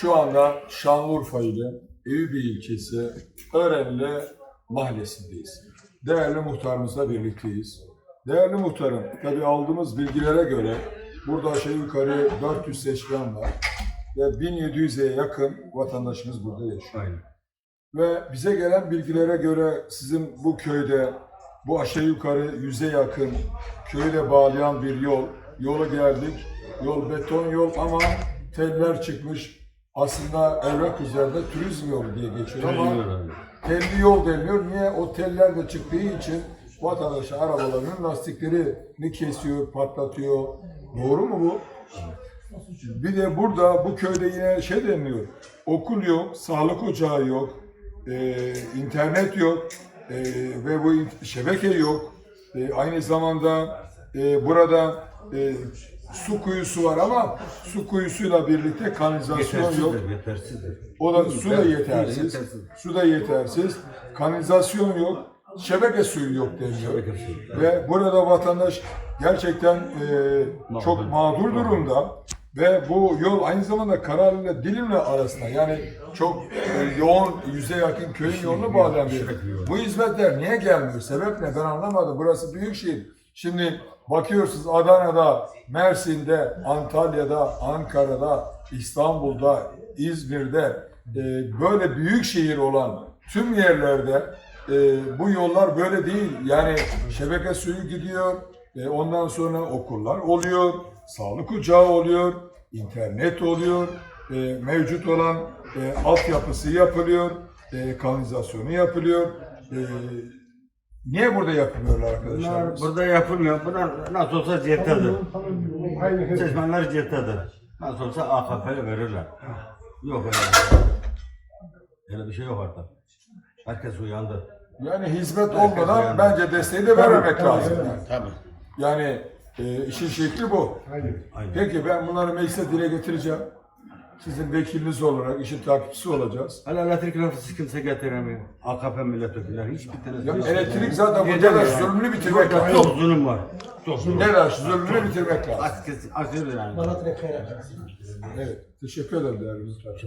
Şu anda Şanlıurfa ile Eyüpiye ilçesi Örenli mahallesindeyiz. Değerli muhtarımızla birlikteyiz. Değerli muhtarım, tabii aldığımız bilgilere göre burada aşağı yukarı 400 seçmen var ve 1700'e yakın vatandaşımız burada yaşıyor. Aynen. Ve bize gelen bilgilere göre sizin bu köyde bu aşağı yukarı yüze yakın köyde bağlayan bir yol. Yolu geldik. Yol beton yol ama teller çıkmış. Aslında evrak üzerinde turizm yolu diye geçiyor ama telli yol deniyor. Niye? O teller de çıktığı için vatandaş arabalarının lastiklerini kesiyor, patlatıyor. Doğru mu bu? Bir de burada bu köyde yine şey deniliyor. Okul yok, sağlık ocağı yok, e, internet yok e, ve bu şebeke yok. E, aynı zamanda e, burada e, su kuyusu var ama su kuyusuyla birlikte kanalizasyon yok. Yetersizdir, yetersizdir. O da su da yetersiz. Su da yetersiz. Kanalizasyon yok. Şebeke suyu yok deniyor. Şebeke suyu. Ve burada vatandaş gerçekten e, çok mağdur durumda. Ve bu yol aynı zamanda Kararlı ile Dilimli arasında yani çok e, yoğun yüze yakın köyün yolunu bağlayan bir. Bu hizmetler niye gelmiyor? Sebep ne? Ben anlamadım. Burası büyük şehir. Şimdi bakıyorsunuz Adana'da, Mersin'de, Antalya'da, Ankara'da, İstanbul'da, İzmir'de e, böyle büyük şehir olan tüm yerlerde e, bu yollar böyle değil. Yani şebeke suyu gidiyor, e, ondan sonra okullar oluyor, sağlık ocağı oluyor, internet oluyor, e, mevcut olan e, altyapısı yapılıyor, e, kanalizasyonu yapılıyor. E, niye burada yapmıyorlar arkadaşlar? Bunlar burada yapılmıyor. Bunlar nasıl olsa ceptedir. Seçmenler ceptedir. Nasıl olsa AKP'ye verirler. Yok öyle bir şey. Öyle bir şey yok artık. Herkes uyandı. Yani hizmet olmadan uyandı. bence desteği de vermemek lazım. Yani, Tabii. yani e, işin şekli bu. Aynen. Peki ben bunları meclise dile getireceğim. Sizin vekiliniz olarak işin takipçisi olacağız. Hala elektrik lafı kimse getiremiyor. AKP milletvekilleri hiçbir tanesi. Ya elektrik zaten burada da zulmünü bitirmek lazım. çok zulüm var. Çok zulüm. Var? Zulmünü bitirmek lazım. Asker, asker yani. Evet. Teşekkür ederim değerli muhtarım.